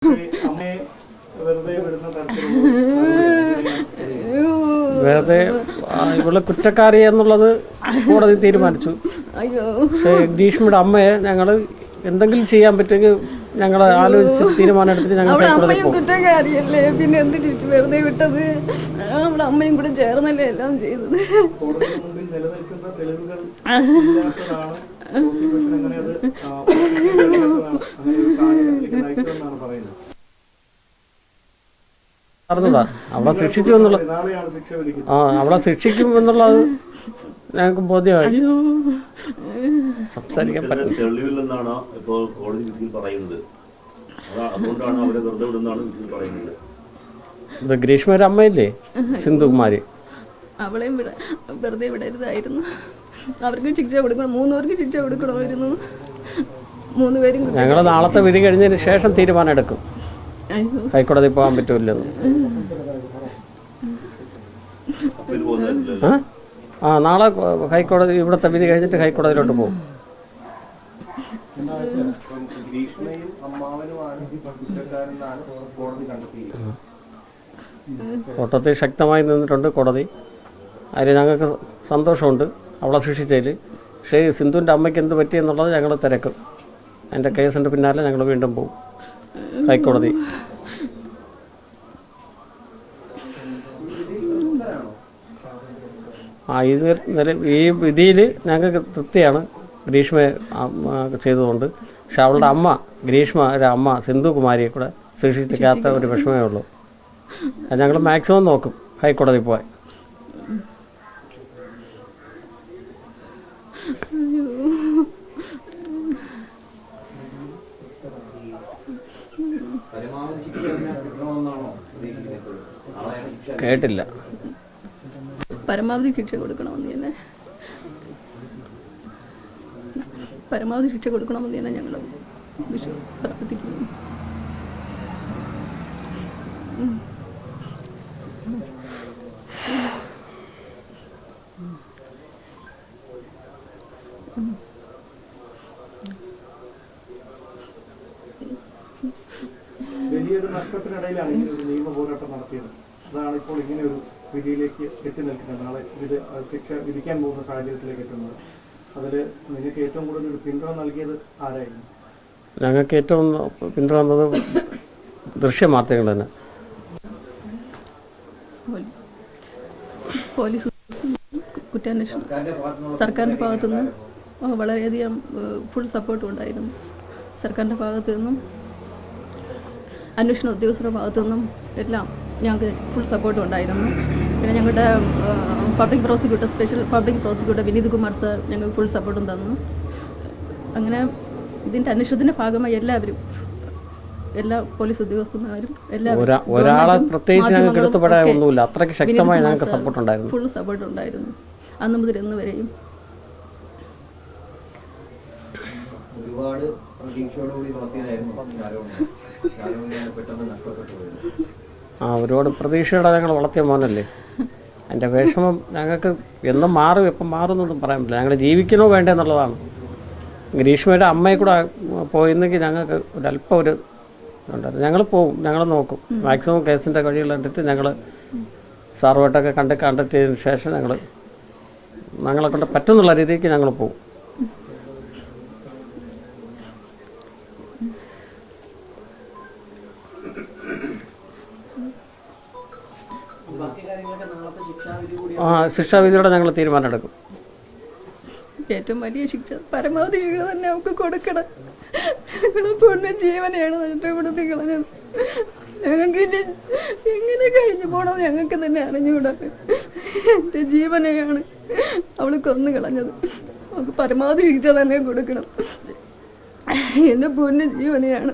വെറുതെ ഇവൾ കുറ്റക്കാരി എന്നുള്ളത് കോടതി തീരുമാനിച്ചു. അയ്യോ. പക്ഷേ ഗ്രീഷ്മയുടെ അമ്മയെ ഞങ്ങൾ എന്തെങ്കിലും ചെയ്യാൻ പറ്റുമെങ്കിൽ ഞങ്ങൾ ആലോചിച്ച് തീരുമാനം എടുത്തിട്ട് ഞങ്ങൾ അമ്മയും കുറ്റക്കാരിയല്ലേ? പിന്നെ എന്ത് ചുറ്റി വെറുതെ വിട്ടത്? അവളെ അമ്മയും കൂടെ ചേർന്നല്ലേ എല്ലാം ചെയ്തത്? നടന്നതാ. അവളെ ശിക്ഷിച്ചു എന്നുള്ള ആ അവളെ ശിക്ഷിക്കും എന്നുള്ളത് ഞങ്ങൾക്ക് ബോധ്യമായി. സംസാരിക്കാൻ പറ്റും തെളിവില്ലെന്നാണ് ഇപ്പോൾ കോടതി വിധിയിൽ പറയുന്നത്? അതുകൊണ്ടാണ് അവരെ വെറുതെ വിടുന്നതാണ് വിധിയിൽ പറയുന്നത്. ഇത് ഗ്രീഷ്മയുടെ അമ്മയില്ലേ? സിന്ധുകുമാരി. അവളെയും വിട വെറുതെ വിടരുതായിരുന്നു. അവർക്കും ശിക്ഷ കൊടുക്കണം. മൂന്നുപേർക്കും പേർക്ക് ശിക്ഷ കൊടുക്കണമായിരുന്നു. മൂന്ന് പേരും ഞങ്ങൾ നാളത്തെ വിധി കഴിഞ്ഞതിന് ശേഷം തീരുമാനം എടുക്കും. അയ്യോ. ഹൈക്കോടതി പോകാൻ പറ്റൂല? ആ? ആ നാളെ ഹൈക്കോടതി ഇവിടുത്തെ വിധി കഴിഞ്ഞിട്ട് ഹൈക്കോടതിയിലോട്ട് പോകും. കോട്ടത്തിൽ ശക്തമായി നിന്നിട്ടുണ്ട് കോടതി. അതിൽ ഞങ്ങൾക്ക് സന്തോഷമുണ്ട്. അവളെ ശിക്ഷിച്ചതിൽ. പക്ഷേ സിന്ധുവിന്റെ അമ്മയ്ക്ക് എന്ത് പറ്റിയെന്നുള്ളത് ഞങ്ങൾ തിരക്കും. അതിന്റെ കേസിന്റെ പിന്നാലെ ഞങ്ങൾ വീണ്ടും പോകും ഹൈക്കോടതി. ആ ഇത് നില ഈ വിധിയിൽ ഞങ്ങൾക്ക് തൃപ്തിയാണ് ഗ്രീഷ്മ ചെയ്തതുകൊണ്ട്. പക്ഷെ അവളുടെ അമ്മ ഗ്രീഷ്മ ഒരു അമ്മ സിന്ധു കുമാരിയെ കൂടെ ശിക്ഷിക്കാത്ത ഒരു വിഷമമേ ഉള്ളൂ. ഞങ്ങൾ മാക്സിമം നോക്കും ഹൈക്കോടതി പോയി കേട്ടില്ല. പരമാവധി ശിക്ഷ കൊടുക്കണമെന്ന് തന്നെ. പരമാവധി ശിക്ഷ കൊടുക്കണമെന്ന് തന്നെ ഞങ്ങൾ പ്രാർത്ഥിക്കുന്നു വലിയൊരു നഷ്ടത്തിനിടയിലാണ് ഇങ്ങനെ ഒരു നിയമ പോരാട്ടം നടത്തിയത്. അതാണ് ഇപ്പോൾ ഇങ്ങനെ ഒരു വിധിയിലേക്ക് എത്തി നിൽക്കുന്നത്. നാളെ ഇത് ശിക്ഷ വിധിക്കാൻ പോകുന്ന സാഹചര്യത്തിലേക്ക് എത്തുന്നത്. അതിൽ നിങ്ങൾക്ക് ഏറ്റവും കൂടുതൽ ഒരു പിന്തുണ നൽകിയത് ആരായിരുന്നു? ഞങ്ങൾക്ക് ഏറ്റവും പിന്തുണ ദൃശ്യ ദൃശ്യമാധ്യമങ്ങൾ തന്നെ. പോലീ- പോലീസ് കുറ്റാന്വേഷണം. സർക്കാരിന്റെ ഭാഗത്തുനിന്ന് വളരെയധികം ഫുൾ സപ്പോർട്ടും ഉണ്ടായിരുന്നു. സർക്കാരിന്റെ ഭാഗത്തു നിന്നും അന്വേഷണ ഉദ്യോഗസ്ഥരുടെ ഭാഗത്തു നിന്നും എല്ലാം ഞങ്ങൾക്ക് ഫുൾ സപ്പോർട്ട് ഉണ്ടായിരുന്നു. പിന്നെ ഞങ്ങളുടെ public prosecutor special public prosecutor Vineeth Kumar sir ഞങ്ങൾക്ക് ഫുൾ സപ്പോർട്ടും തന്നു. അങ്ങനെ ഇതിന്റെ അന്വേഷണത്തിന്റെ ഭാഗമായി എല്ലാവരും എല്ലാ പോലീസ് ഉദ്യോഗസ്ഥന്മാരും എല്ലാവരും ഒരാളെ പ്രത്യേകിച്ച് ഞങ്ങൾക്ക് എടുത്തുപെടാൻ ഒന്നുമില്ല. അത്രയ്ക്ക് ശക്തമായി ഞങ്ങൾക്ക് സപ്പോർട്ട് ഉണ്ടായിരുന്നു. ഫുൾ സപ്പോർട്ട് ഉണ്ടായിരുന്നു. അന്ന് മുതൽ ഇന്ന് വരെയും. ഒരുപാട് പ്രതീക്ഷയോടുകൂടി പെട്ടെന്ന് നഷ്ടപ്പെട്ടു പോയത് ആ ഒരുപാട് പ്രതീക്ഷയോടെ ഞങ്ങൾ വളർത്തിയ മോനല്ലേ? എന്റെ വിഷമം ഞങ്ങൾക്ക് എന്നും മാറും എപ്പം മാറുമെന്നൊന്നും പറയാൻ പറ്റില്ല. ഞങ്ങൾ ജീവിക്കണോ വേണ്ടേ എന്നുള്ളതാണ്. ഗ്രീഷ്മയുടെ അമ്മയെ കൂടെ പോയിരുന്നെങ്കിൽ ഞങ്ങൾക്ക് ഒരല്പം ഒരു ഉണ്ടായിരുന്നു ഞങ്ങൾ പോവും ഞങ്ങൾ നോക്കും. മാക്സിമം കേസിന്റെ കഴികൾ കണ്ടിട്ട് ഞങ്ങൾ സാറുമായിട്ടൊക്കെ കണ്ട് കണ്ടക്ട് ചെയ്തതിന് ശേഷം ഞങ്ങൾ ഞങ്ങളെ കൊണ്ട് പറ്റുന്നുള്ള രീതിക്ക് ഞങ്ങൾ പോവും. ആ ശിക്ഷാവിധിയോടെ ഞങ്ങൾ തീരുമാനം എടുക്കും. ഏറ്റവും വലിയ ശിക്ഷ പരമാവധി ശിക്ഷ തന്നെ നമുക്ക് കൊടുക്കണം. ഞങ്ങളുടെ പൊണ്ണ ജീവനെയാണ് നഷ്ടപ്പെടുത്തി കളഞ്ഞത്. ഞങ്ങൾക്ക് ഇനി എങ്ങനെ കഴിഞ്ഞു പോകണമെന്ന് ഞങ്ങൾക്ക് തന്നെ അറിഞ്ഞുകൂടാ. എന്റെ ജീവനെയാണ് അവൾ കൊന്നു കളഞ്ഞത്. നമുക്ക് പരമാവധി ശിക്ഷ തന്നെ കൊടുക്കണം. എന്റെ പൊന്നു ജീവനെയാണ്.